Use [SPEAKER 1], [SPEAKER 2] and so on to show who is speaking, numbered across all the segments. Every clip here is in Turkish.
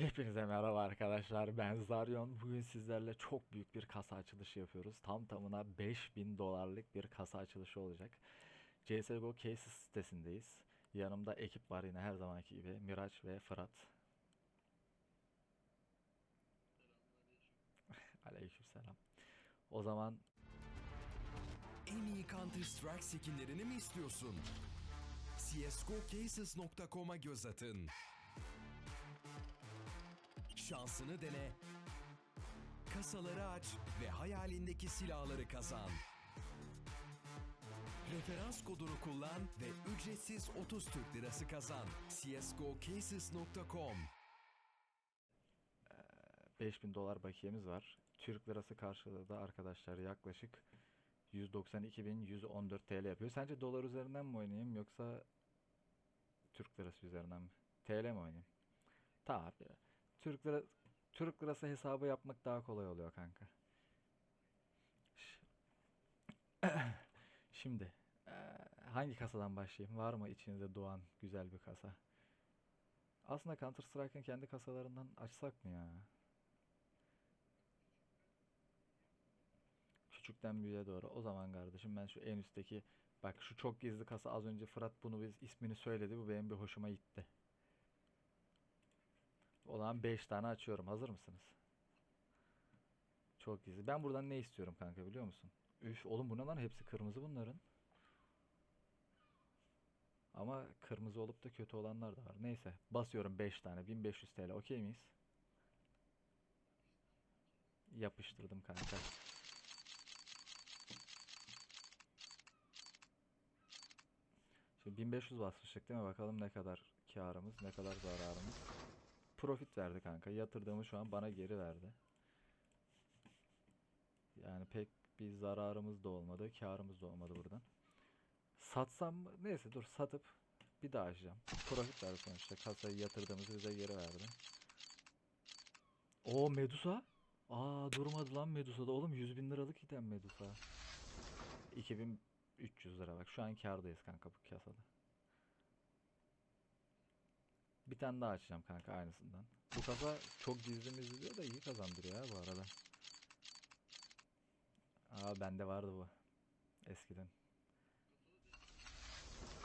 [SPEAKER 1] Hepinize merhaba arkadaşlar. Ben Zaryon. Bugün sizlerle çok büyük bir kasa açılışı yapıyoruz. Tam tamına 5000 dolarlık bir kasa açılışı olacak. CSGO Cases sitesindeyiz. Yanımda ekip var yine her zamanki gibi. Miraç ve Fırat. Aleykümselam. O zaman
[SPEAKER 2] En iyi Counter Strike skinlerini mi istiyorsun? CSGOCases.com'a göz atın. Şansını dene. Kasaları aç ve hayalindeki silahları kazan. Referans kodunu kullan ve ücretsiz 30 Türk Lirası kazan. CSGOCases.com
[SPEAKER 1] 5000 dolar bakiyemiz var. Türk lirası karşılığı da arkadaşlar yaklaşık 192.114 TL yapıyor. Sence dolar üzerinden mi oynayayım yoksa Türk lirası üzerinden mi? TL mi oynayayım? Tamam. Türk lira Türk lirası hesabı yapmak daha kolay oluyor kanka. Şimdi eee, hangi kasadan başlayayım? Var mı içinizde doğan güzel bir kasa? Aslında Counter Strike'ın kendi kasalarından açsak mı ya? Küçükten büyüğe doğru. O zaman kardeşim ben şu en üstteki bak şu çok gizli kasa az önce Fırat bunu biz ismini söyledi. Bu benim bir hoşuma gitti. O zaman 5 tane açıyorum. Hazır mısınız? Çok gizli. Ben buradan ne istiyorum kanka biliyor musun? Üf oğlum bu ne lan? Hepsi kırmızı bunların. Ama kırmızı olup da kötü olanlar da var. Neyse. Basıyorum 5 tane. 1500 TL. Okey miyiz? Yapıştırdım kanka. Şimdi 1500 basmıştık değil mi? Bakalım ne kadar karımız, ne kadar zararımız. Profit verdi kanka. Yatırdığımı şu an bana geri verdi. Yani pek bir zararımız da olmadı, karımız da olmadı buradan. Satsam mı? Neyse dur satıp bir daha açacağım. Profit verdi sonuçta. Kasayı yatırdığımızı bize geri verdi. O Medusa. Aa durmadı lan Medusa'da. Oğlum 100 bin liralık item Medusa. 2300 lira bak. Şu an kârdayız kanka bu kasada. Bir tane daha açacağım kanka aynısından. Bu kasa çok gizli mizli diyor da iyi kazandırıyor ya bu arada. Aa bende vardı bu. Eskiden.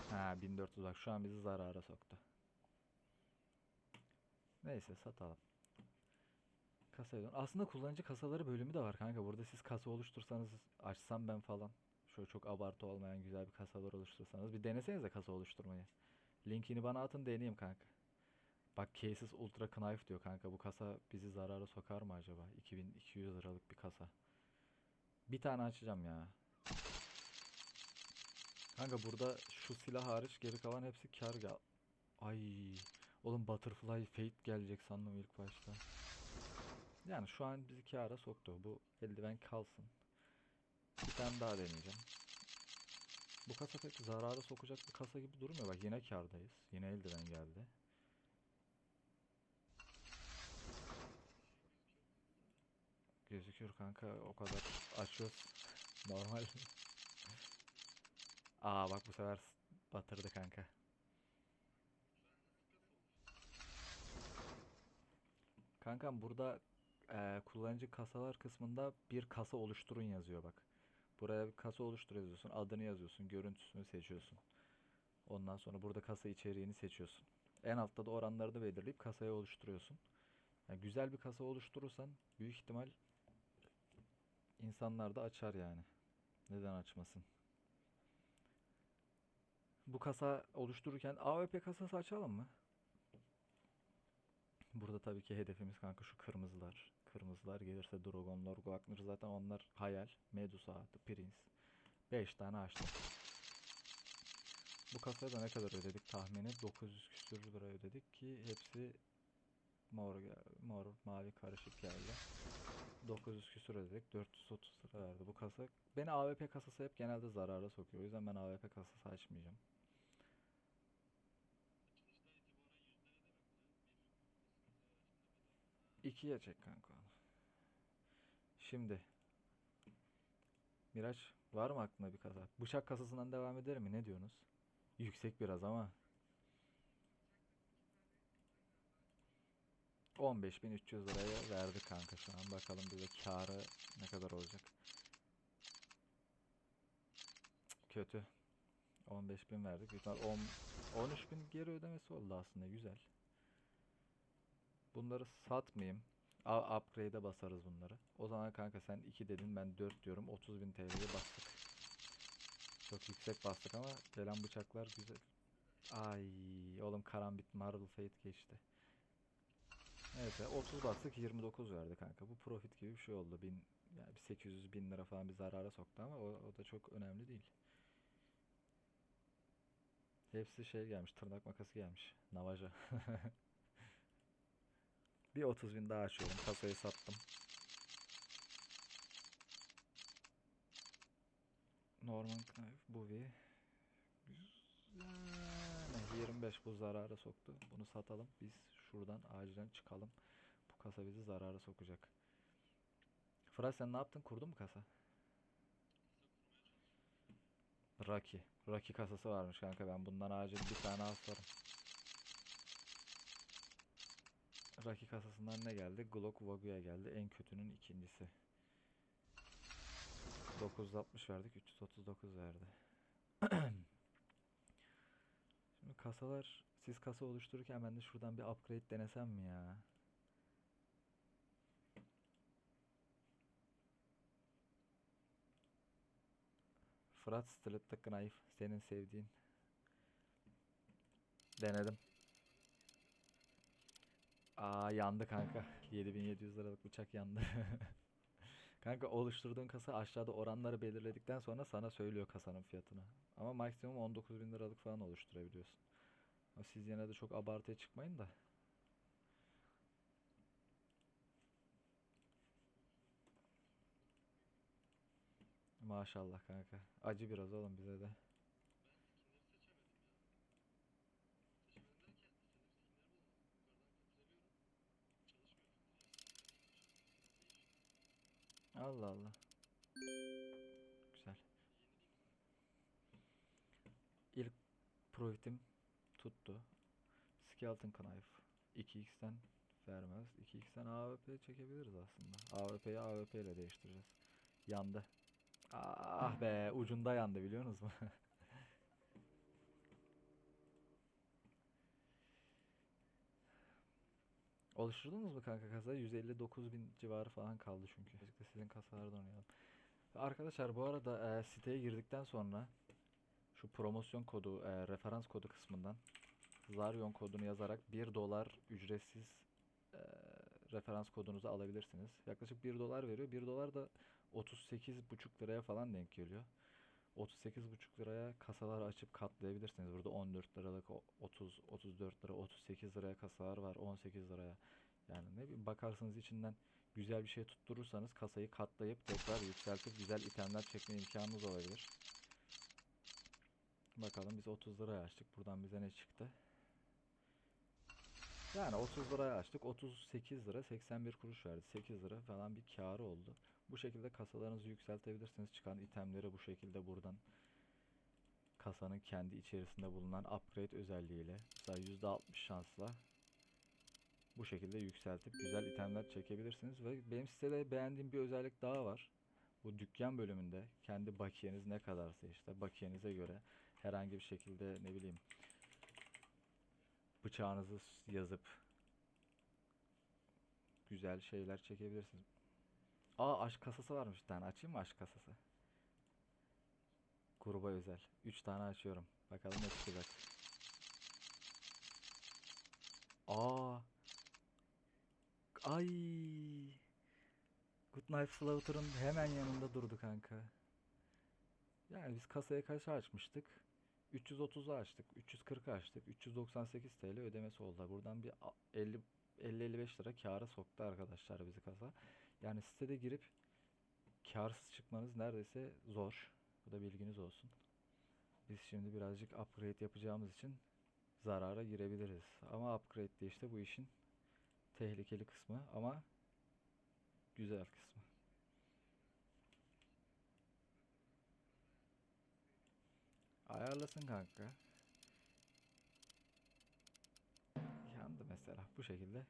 [SPEAKER 1] Ha 1400 bak şu an bizi zarara soktu. Neyse satalım. Kasaya dön. Aslında kullanıcı kasaları bölümü de var kanka. Burada siz kasa oluştursanız açsam ben falan. Şöyle çok abartı olmayan güzel bir kasalar oluştursanız. Bir denesenize kasa oluşturmayı. Linkini bana atın deneyeyim kanka. Bak Cases Ultra Knife diyor kanka. Bu kasa bizi zarara sokar mı acaba? 2200 liralık bir kasa. Bir tane açacağım ya. Kanka burada şu silah hariç geri kalan hepsi kar gel. Ay. Oğlum Butterfly Fate gelecek sandım ilk başta. Yani şu an bizi kâra soktu. Bu eldiven kalsın. Bir tane daha deneyeceğim. Bu kasa pek zarara sokacak bir kasa gibi durmuyor. Bak yine kârdayız. Yine eldiven geldi. Gözüküyor kanka o kadar açıyoruz. Normal. Aa bak bu sefer batırdı kanka. Kankam burada eee, kullanıcı kasalar kısmında bir kasa oluşturun yazıyor bak. Buraya bir kasa oluştur yazıyorsun. Adını yazıyorsun. Görüntüsünü seçiyorsun. Ondan sonra burada kasa içeriğini seçiyorsun. En altta da oranlarını belirleyip kasayı oluşturuyorsun. Yani güzel bir kasa oluşturursan büyük ihtimal insanlar da açar yani. Neden açmasın? Bu kasa oluştururken AWP kasası açalım mı? Burada tabii ki hedefimiz kanka şu kırmızılar. Kırmızılar gelirse Dragon, Lord, Wagner zaten onlar hayal. Medusa, The Prince. 5 tane açtım. Bu kasaya da ne kadar ödedik tahmini? 900 küsür lira ödedik ki hepsi mor, mor mavi karışık geldi. 900 küsür ödedik. 430 lira verdi bu kasa. Beni AWP kasası hep genelde zarara sokuyor. O yüzden ben AWP kasası açmayacağım. İkiye çek kanka. Şimdi Miraç var mı aklında bir kasa? Bıçak kasasından devam eder mi? Ne diyorsunuz? Yüksek biraz ama. 15.300 liraya verdik kanka şu an. Bakalım bize karı ne kadar olacak. Kötü. 15.000 verdik. 10 13.000 geri ödemesi oldu aslında güzel. Bunları satmayayım. Upgrade'e basarız bunları. O zaman kanka sen 2 dedin ben 4 diyorum. 30.000 TL'ye bastık. Çok yüksek bastık ama gelen bıçaklar güzel. Ay oğlum karambit Marble Fate geçti. Neyse 30 bastık 29 verdi kanka. Bu profit gibi bir şey oldu. Bin, yani bir 800 bin lira falan bir zarara soktu ama o, o da çok önemli değil. Hepsi şey gelmiş tırnak makası gelmiş. Navaja. bir 30 bin daha açıyorum. Kasayı sattım. Norman Knife, Bowie. Güzel. 25 bu zarara soktu. Bunu satalım. Biz şuradan acilen çıkalım. Bu kasa bizi zarara sokacak. Fırat sen ne yaptın? Kurdun mu kasa? Rocky. Rocky kasası varmış kanka. Ben bundan acil bir tane asarım. Rocky kasasından ne geldi? Glock Wagu'ya geldi. En kötünün ikincisi. 960 verdik. 339 verdi. Şimdi kasalar siz kasa oluştururken ben de şuradan bir upgrade denesem mi ya? Fırat Stiletto Knife senin sevdiğin. Denedim. Aa yandı kanka. 7700 liralık bıçak yandı. Kanka oluşturduğun kasa aşağıda oranları belirledikten sonra sana söylüyor kasanın fiyatını. Ama maksimum 19 bin liralık falan oluşturabiliyorsun. Siz yine de çok abartıya çıkmayın da. Maşallah kanka. Acı biraz oğlum bize de. Allah Allah. Güzel. İlk profitim tuttu. Skeleton Knife. 2x'ten vermez. 2x'ten AWP çekebiliriz aslında. AWP'yi AWP ile değiştireceğiz. Yandı. Ah be ucunda yandı biliyor musunuz? Oluşturdunuz mu kanka kasayı? 159 bin civarı falan kaldı çünkü. Sizin kasalardan oynayalım. Arkadaşlar bu arada e, siteye girdikten sonra şu promosyon kodu, e, referans kodu kısmından Zaryon kodunu yazarak 1 dolar ücretsiz e, referans kodunuzu alabilirsiniz. Yaklaşık 1 dolar veriyor. 1 dolar da 38,5 liraya falan denk geliyor. 38,5 liraya kasalar açıp katlayabilirsiniz. Burada 14 liralık, o- 30, 34 lira, 38 liraya kasalar var, 18 liraya. Yani ne bileyim bakarsınız içinden güzel bir şey tutturursanız kasayı katlayıp tekrar yükseltip güzel itemler çekme imkanınız olabilir. Bakalım biz 30 liraya açtık. Buradan bize ne çıktı? Yani 30 liraya açtık. 38 lira 81 kuruş verdi. 8 lira falan bir karı oldu. Bu şekilde kasalarınızı yükseltebilirsiniz. Çıkan itemleri bu şekilde buradan kasanın kendi içerisinde bulunan upgrade özelliğiyle mesela %60 şansla bu şekilde yükseltip güzel itemler çekebilirsiniz ve benim sitede beğendiğim bir özellik daha var. Bu dükkan bölümünde kendi bakiyeniz ne kadarsa işte bakiyenize göre herhangi bir şekilde ne bileyim bıçağınızı yazıp güzel şeyler çekebilirsiniz. Aa aşk kasası varmış bir tane. Açayım mı aşk kasası? Gruba özel. 3 tane açıyorum. Bakalım ne çıkacak. Aa. Ay. Good Knife Slaughter'ın hemen yanında durdu kanka. Yani biz kasaya kaç açmıştık? 330'u açtık, 340 açtık, 398 TL ödemesi oldu. Buradan bir a- 50 50-55 lira kâra soktu arkadaşlar bizi kasa. Yani sitede girip kârsız çıkmanız neredeyse zor. Bu da bilginiz olsun. Biz şimdi birazcık upgrade yapacağımız için zarara girebiliriz. Ama upgrade de işte bu işin tehlikeli kısmı ama güzel kısmı. Ayarlasın kanka. Yandı mesela bu şekilde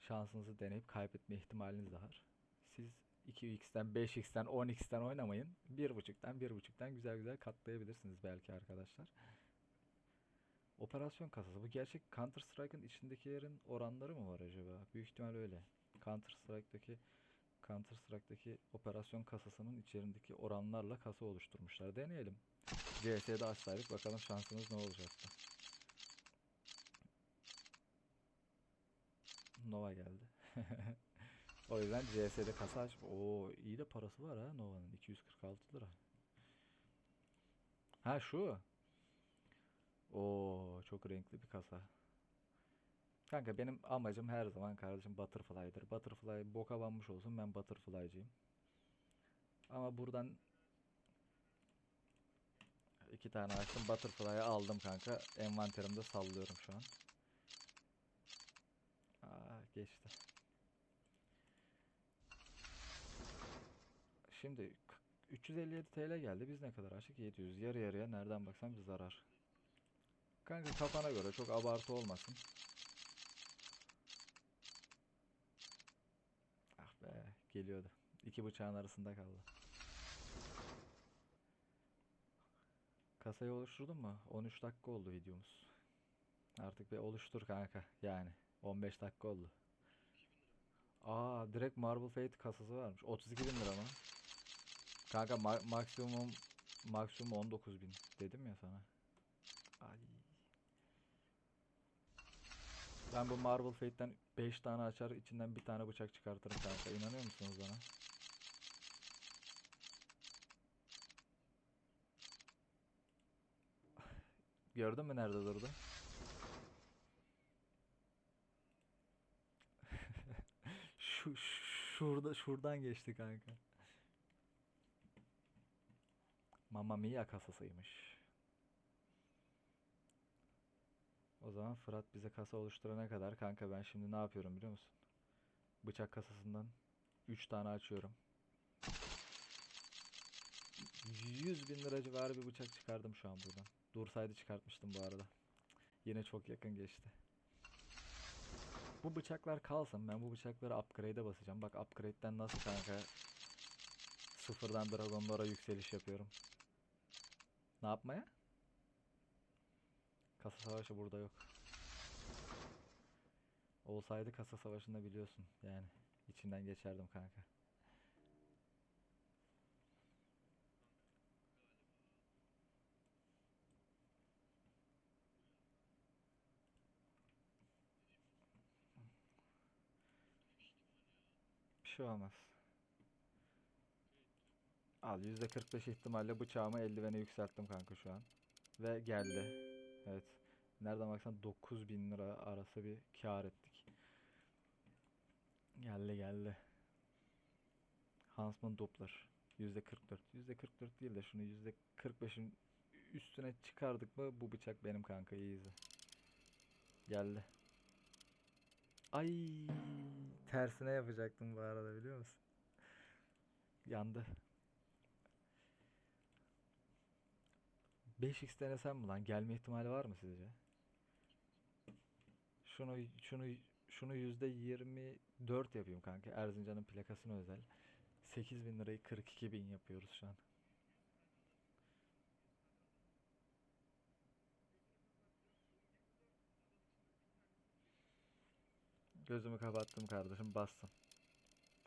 [SPEAKER 1] şansınızı deneyip kaybetme ihtimaliniz de var. Siz 2x'ten, 5x'ten, 10x'ten oynamayın. 1.5'ten, 1.5'ten güzel güzel katlayabilirsiniz belki arkadaşlar. Operasyon kasası. Bu gerçek Counter Strike'ın içindekilerin oranları mı var acaba? Büyük ihtimal öyle. Counter Strike'daki Counter Strike'daki operasyon kasasının içerisindeki oranlarla kasa oluşturmuşlar. Deneyelim. CS'de açsaydık bakalım şansımız ne olacaktı. Nova geldi. o yüzden CS'de kasa aç. Oo iyi de parası var ha Nova'nın 246 lira. Ha şu. Oo çok renkli bir kasa. Kanka benim amacım her zaman kardeşim Butterfly'dır. Butterfly boka banmış olsun ben Butterfly'cıyım. Ama buradan iki tane açtım Butterfly'ı aldım kanka. Envanterimde sallıyorum şu an. Aa geçti. Şimdi k- 357 TL geldi. Biz ne kadar açtık? 700. Yarı yarıya nereden baksan bir zarar. Kanka kafana göre çok abartı olmasın. Ah geliyordu. İki bıçağın arasında kaldı. Kasayı oluşturdun mu? 13 dakika oldu videomuz. Artık bir oluştur kanka. Yani 15 dakika oldu. Aa direkt Marble Fate kasası varmış. 32 bin lira mı? Kanka ma- maksimum maksimum 19 bin dedim ya sana. Ay. Ben bu Marble Fate'den 5 tane açar içinden bir tane bıçak çıkartırım kanka. İnanıyor musunuz bana? Gördün mü nerede durdu? Şu şurada şuradan geçti kanka. Mamma Mia kasasıymış. O zaman Fırat bize kasa oluşturana kadar kanka ben şimdi ne yapıyorum biliyor musun? Bıçak kasasından 3 tane açıyorum. 100 bin lira civarı bir bıçak çıkardım şu an buradan. Dursaydı çıkartmıştım bu arada. Yine çok yakın geçti. Bu bıçaklar kalsın. Ben bu bıçakları upgrade'e basacağım. Bak upgrade'den nasıl kanka sıfırdan Dragonlara yükseliş yapıyorum. Ne yapmaya? Kasa savaşı burada yok. Olsaydı kasa savaşında biliyorsun yani içinden geçerdim kanka. Bir şey olmaz. Al %45 ihtimalle bıçağımı eldivene yükselttim kanka şu an. Ve geldi. Evet. Nereden baksan 9000 lira arası bir kar ettik. Geldi geldi. Huntsman Doppler. %44. %44 değil de şunu %45'in üstüne çıkardık mı bu bıçak benim kanka easy. Geldi. Ay tersine yapacaktım bu arada biliyor musun? Yandı. 5x denesem mi lan? Gelme ihtimali var mı sizce? Şunu şunu şunu yüzde 24 yapayım kanka. Erzincan'ın plakasına özel. 8000 lirayı 42 bin yapıyoruz şu an. Gözümü kapattım kardeşim bastım.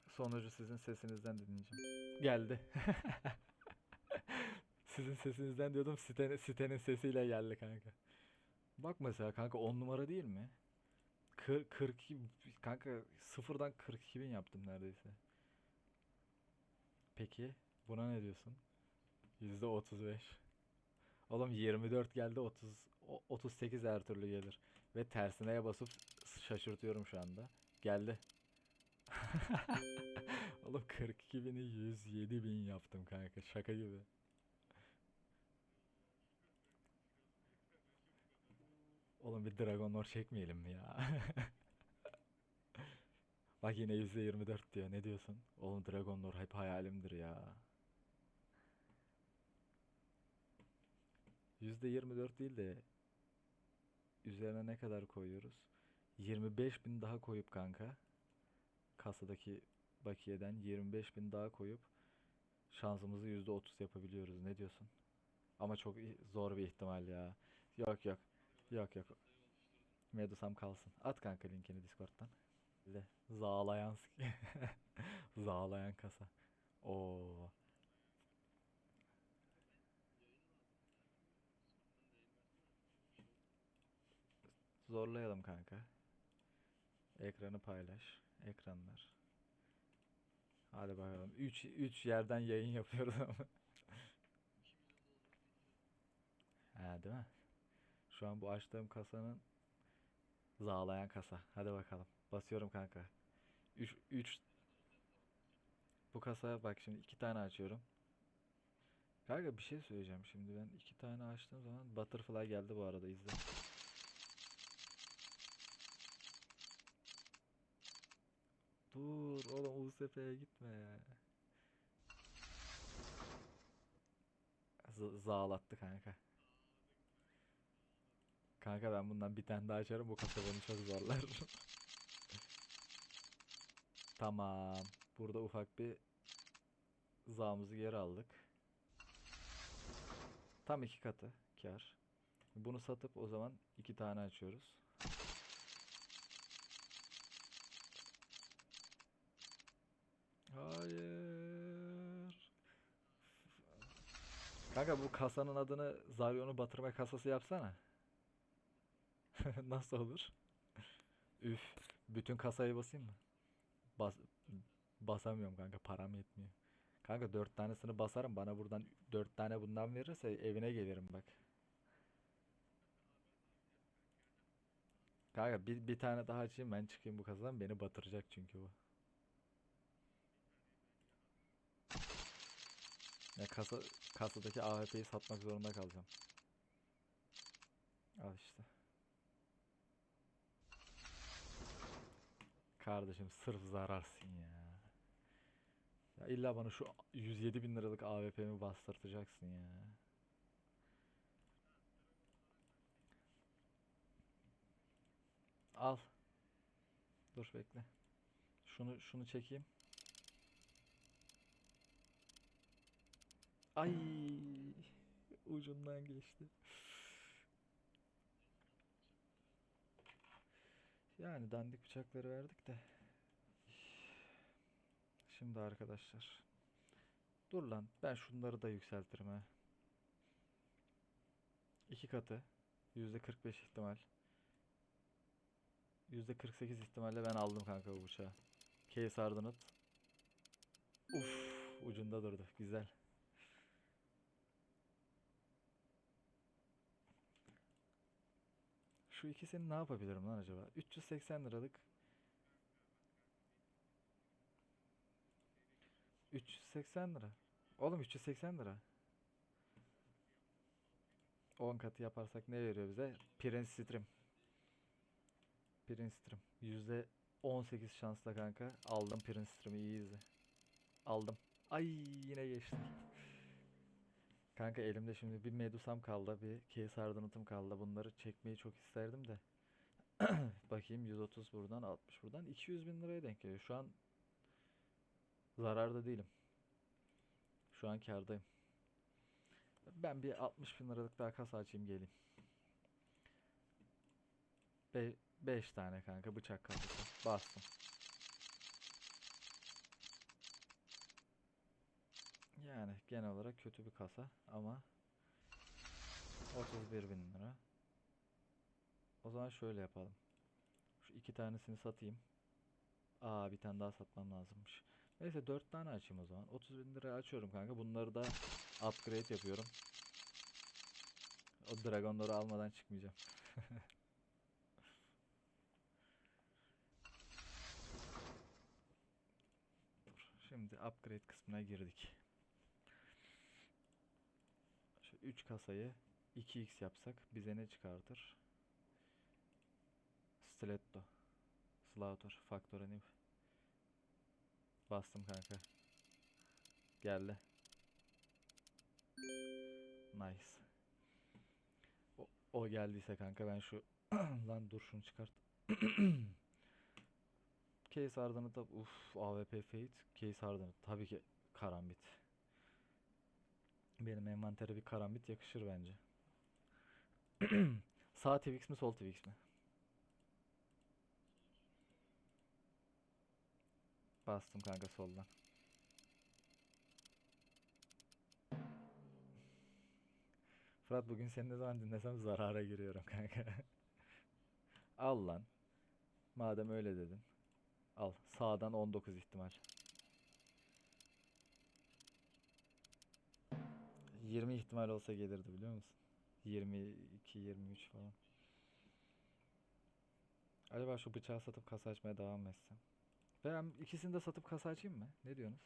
[SPEAKER 1] Sonucu sizin sesinizden dinleyeceğim. Geldi. Sizin sesinizden diyordum sitenin, sitenin sesiyle geldi kanka. Bak mesela kanka 10 numara değil mi? Kır, 42 kanka sıfırdan 42 bin yaptım neredeyse. Peki buna ne diyorsun? Yüzde 35. Oğlum 24 geldi 30 o- 38 her türlü gelir. Ve tersineye basıp şaşırtıyorum şu anda. Geldi. Oğlum 42 bini 107 bin yaptım kanka şaka gibi. Oğlum bir Dragon Lore çekmeyelim mi ya? Bak yine %24 diyor. Ne diyorsun? Oğlum Dragon Lore hep hayalimdir ya. %24 değil de üzerine ne kadar koyuyoruz? 25 bin daha koyup kanka kasadaki bakiyeden 25 bin daha koyup şansımızı %30 yapabiliyoruz. Ne diyorsun? Ama çok zor bir ihtimal ya. Yok yok. Yok yok. Medusam kalsın. At kanka linkini Discord'dan. Le. Zağlayan Zağlayan kasa. Oo. Zorlayalım kanka. Ekranı paylaş. Ekranlar. Hadi bakalım. 3 3 yerden yayın yapıyoruz ama. Ha değil mi? Şu an bu açtığım kasanın zağlayan kasa. Hadi bakalım. Basıyorum kanka. 3 3 Bu kasa bak şimdi iki tane açıyorum. Kanka bir şey söyleyeceğim şimdi ben iki tane açtığım zaman Butterfly geldi bu arada izle. Dur oğlum USP'ye gitme. Z- zağlattı kanka. Kanka ben bundan bir tane daha açarım bu kasa beni çok zorlar. Tamam. Burada ufak bir zağımızı geri aldık. Tam iki katı kar. Bunu satıp o zaman iki tane açıyoruz. Hayır. Kanka bu kasanın adını Zaryon'u batırma kasası yapsana. Nasıl olur? Üf. Bütün kasayı basayım mı? Bas basamıyorum kanka param yetmiyor. Kanka dört tanesini basarım bana buradan dört tane bundan verirse evine gelirim bak. Kanka bir, bir tane daha açayım ben çıkayım bu kasadan beni batıracak çünkü bu. Ya kasa kasadaki AWP'yi satmak zorunda kalacağım. Al işte. Kardeşim sırf zararsın ya. Ya illa bana şu 107 bin liralık AWP'mi bastırtacaksın ya. Al. Dur bekle. Şunu şunu çekeyim. Ay ucundan geçti. Yani dandik bıçakları verdik de. Şimdi arkadaşlar. Dur lan ben şunları da yükseltirim ha. İki katı. Yüzde 45 ihtimal. Yüzde 48 ihtimalle ben aldım kanka bu bıçağı. Case Hardened. Uf ucunda durdu. Güzel. Şu ikisini ne yapabilirim lan acaba? 380 liralık 380 lira. Oğlum 380 lira. 10 katı yaparsak ne veriyor bize? Prince Stream. Prince Stream. Yüzde 18 şansla kanka. Aldım Prince Stream'i iyi izle. Aldım. Ay yine geçti. Kanka elimde şimdi bir Medusam kaldı, bir Case Hardened'ım kaldı. Bunları çekmeyi çok isterdim de. Bakayım 130 buradan, 60 buradan. 200 bin liraya denk geliyor. Şu an zararda değilim. Şu an kârdayım. Ben bir 60 bin liralık daha kasa açayım geleyim. 5 tane kanka bıçak kasası. Bastım. Yani genel olarak kötü bir kasa ama 31 bin lira. O zaman şöyle yapalım. Şu iki tanesini satayım. Aa bir tane daha satmam lazımmış. Neyse 4 tane açayım o zaman. 30 bin liraya açıyorum kanka. Bunları da upgrade yapıyorum. O dragonları almadan çıkmayacağım. Şimdi upgrade kısmına girdik. Şu 3 kasayı 2x yapsak bize ne çıkartır? Stiletto. Slaughter. Factor Anim. Bastım kanka. Geldi. Nice. O, o geldiyse kanka ben şu lan dur şunu çıkart. Case ardını da uf AWP Fate. Case ardını tabii ki karambit. Benim envantere bir karambit yakışır bence. Sağ Twix mi sol Twix mi? Bastım kanka soldan. Fırat bugün seni ne zaman dinlesem zarara giriyorum kanka. Al lan. Madem öyle dedin. Al. Sağdan 19 ihtimal. 20 ihtimal olsa gelirdi biliyor musun? 22, 23 falan. Acaba şu bıçağı satıp kasa açmaya devam mı etsem? Ben ikisini de satıp kasa açayım mı? Ne diyorsunuz?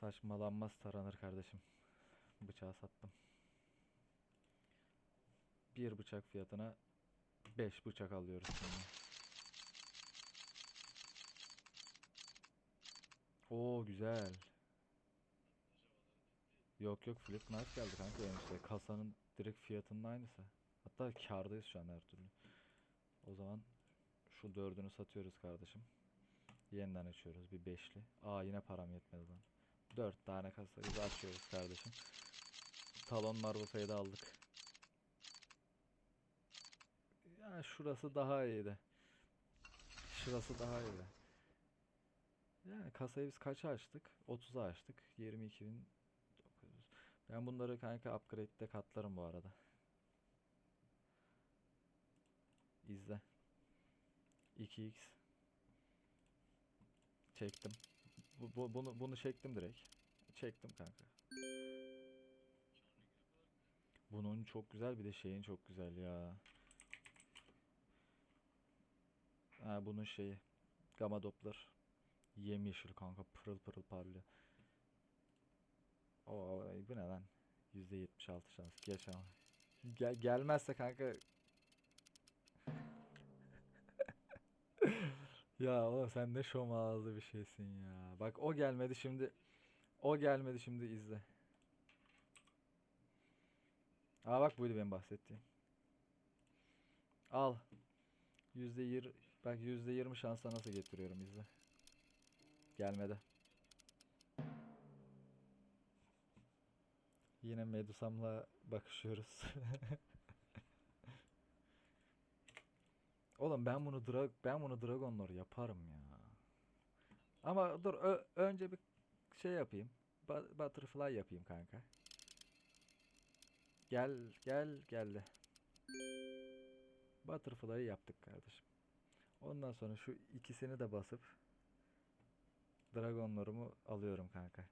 [SPEAKER 1] Saçmalanmaz taranır kardeşim. Bıçağı sattım. Bir bıçak fiyatına 5 bıçak alıyoruz şimdi. Oo güzel. Yok yok flip knife geldi kanka benim işte. Kasanın direkt fiyatının aynısı. Hatta kârdayız şu an her türlü. O zaman şu dördünü satıyoruz kardeşim. Yeniden açıyoruz bir beşli. Aa yine param yetmedi lan. Dört tane kasayı da açıyoruz kardeşim. Talon marble fade'i aldık. Ya şurası daha iyiydi. Şurası daha iyiydi. Yani kasayı biz kaça açtık? 30'a açtık. 22.900. Ben bunları kanka upgrade'de katlarım bu arada. İzle. 2x. Çektim. Bu, bu- bunu bunu çektim direkt. Çektim kanka. Bunun çok güzel bir de şeyin çok güzel ya. Ha bunun şeyi. Gamma Doppler. Yemyeşil kanka pırıl pırıl parlıyor. Oo bu ne lan? %76 şans. Geç ama. Gel gelmezse kanka Ya oğlum sen ne şom ağızlı bir şeysin ya. Bak o gelmedi şimdi. O gelmedi şimdi izle. Aa bak buydu benim bahsettiğim. Al. Yüzde yir bak yüzde yirmi şansla nasıl getiriyorum izle. Gelmedi. Yine Medusam'la bakışıyoruz. Oğlum ben bunu drag ben bunu Dragonlord yaparım ya. Ama dur önce bir şey yapayım. Ba- butterfly yapayım kanka. Gel gel geldi. Butterfly'ı yaptık kardeşim. Ondan sonra şu ikisini de basıp Dragonlarımı alıyorum kanka.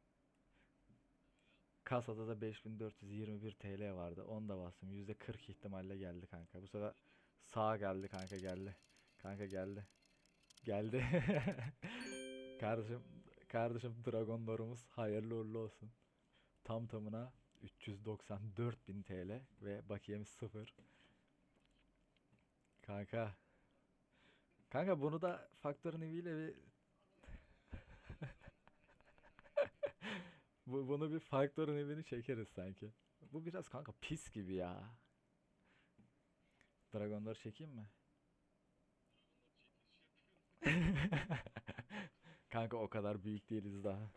[SPEAKER 1] Kasada da 5421 TL vardı. Onu da bastım. %40 ihtimalle geldi kanka. Bu sefer Sağa geldi kanka geldi. Kanka geldi. Geldi. kardeşim kardeşim Dragonlarımız hayırlı uğurlu olsun. Tam tamına 394.000 TL ve bakiyemiz 0. Kanka. Kanka bunu da faktör ile bir Bu, bunu bir faktör evini çekeriz sanki. Bu biraz kanka pis gibi ya. Dragonları çekeyim mi? Kanka o kadar büyük değiliz daha.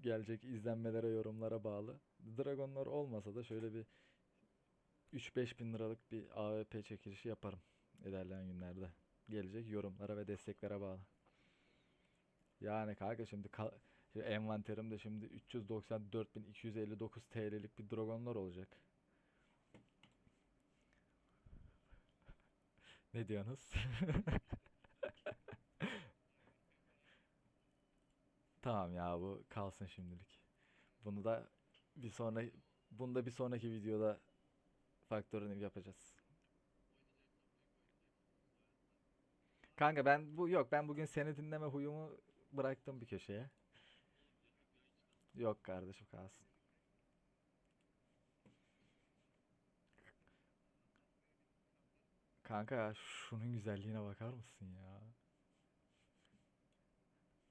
[SPEAKER 1] Gelecek izlenmelere, yorumlara bağlı. Dragonlar olmasa da şöyle bir 3-5 bin liralık bir AWP çekilişi yaparım ilerleyen günlerde. Gelecek yorumlara ve desteklere bağlı. Yani kanka şimdi ka envanterimde şimdi 394.259 TL'lik bir Dragonlar olacak. Ne diyorsunuz? Tamam ya bu kalsın şimdilik. Bunu da bir sonra bunu da bir sonraki videoda faktörünü yapacağız. Kanka ben bu yok ben bugün seni dinleme huyumu bıraktım bir köşeye. Yok kardeşim kalsın. Kanka şunun güzelliğine bakar mısın ya?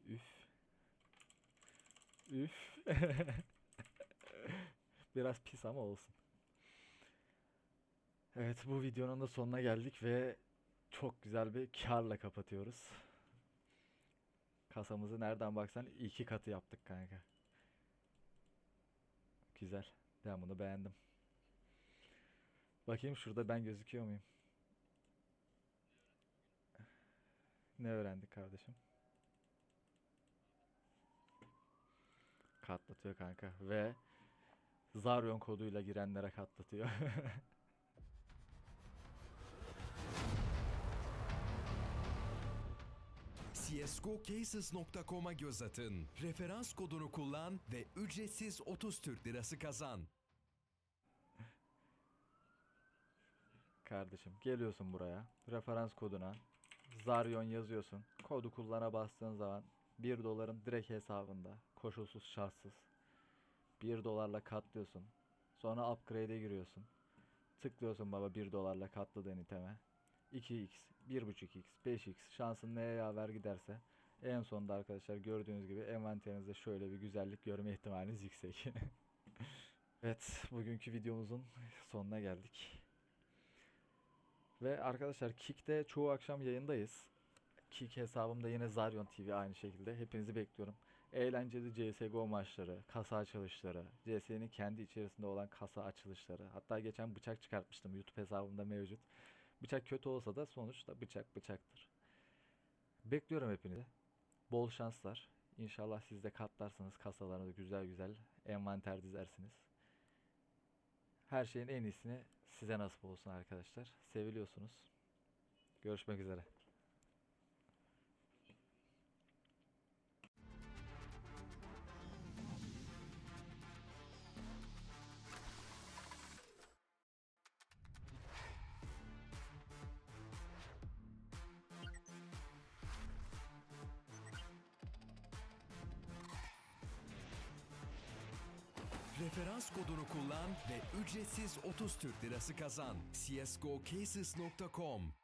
[SPEAKER 1] Üf. Üf. Biraz pis ama olsun. Evet bu videonun da sonuna geldik ve çok güzel bir karla kapatıyoruz. Kasamızı nereden baksan iki katı yaptık kanka. Güzel. Ben bunu beğendim. Bakayım şurada ben gözüküyor muyum? Ne öğrendik kardeşim? Katlatıyor kanka ve Zaryon koduyla girenlere katlatıyor.
[SPEAKER 2] CSGOCases.com'a göz atın. Referans kodunu kullan ve ücretsiz 30 Türk Lirası kazan.
[SPEAKER 1] Kardeşim geliyorsun buraya. Referans koduna Zaryon yazıyorsun. Kodu kullana bastığın zaman 1 doların direkt hesabında. Koşulsuz şartsız. 1 dolarla katlıyorsun. Sonra upgrade'e giriyorsun. Tıklıyorsun baba 1 dolarla katladığın iteme. 2x, 1.5x, 5x şansın neye yaver giderse en sonunda arkadaşlar gördüğünüz gibi envanterinizde şöyle bir güzellik görme ihtimaliniz yüksek. evet bugünkü videomuzun sonuna geldik. Ve arkadaşlar Kick'te çoğu akşam yayındayız. Kick hesabımda yine Zaryon TV aynı şekilde. Hepinizi bekliyorum. Eğlenceli CSGO maçları, kasa açılışları, CS'nin kendi içerisinde olan kasa açılışları. Hatta geçen bıçak çıkartmıştım YouTube hesabımda mevcut. Bıçak kötü olsa da sonuçta bıçak bıçaktır. Bekliyorum hepinizi. Bol şanslar. İnşallah siz de katlarsınız kasalarınızı güzel güzel envanter dizersiniz. Her şeyin en iyisini size nasip olsun arkadaşlar. Seviliyorsunuz. Görüşmek üzere.
[SPEAKER 2] Ücretsiz 30 Türk Lirası kazan. CSGOCases.com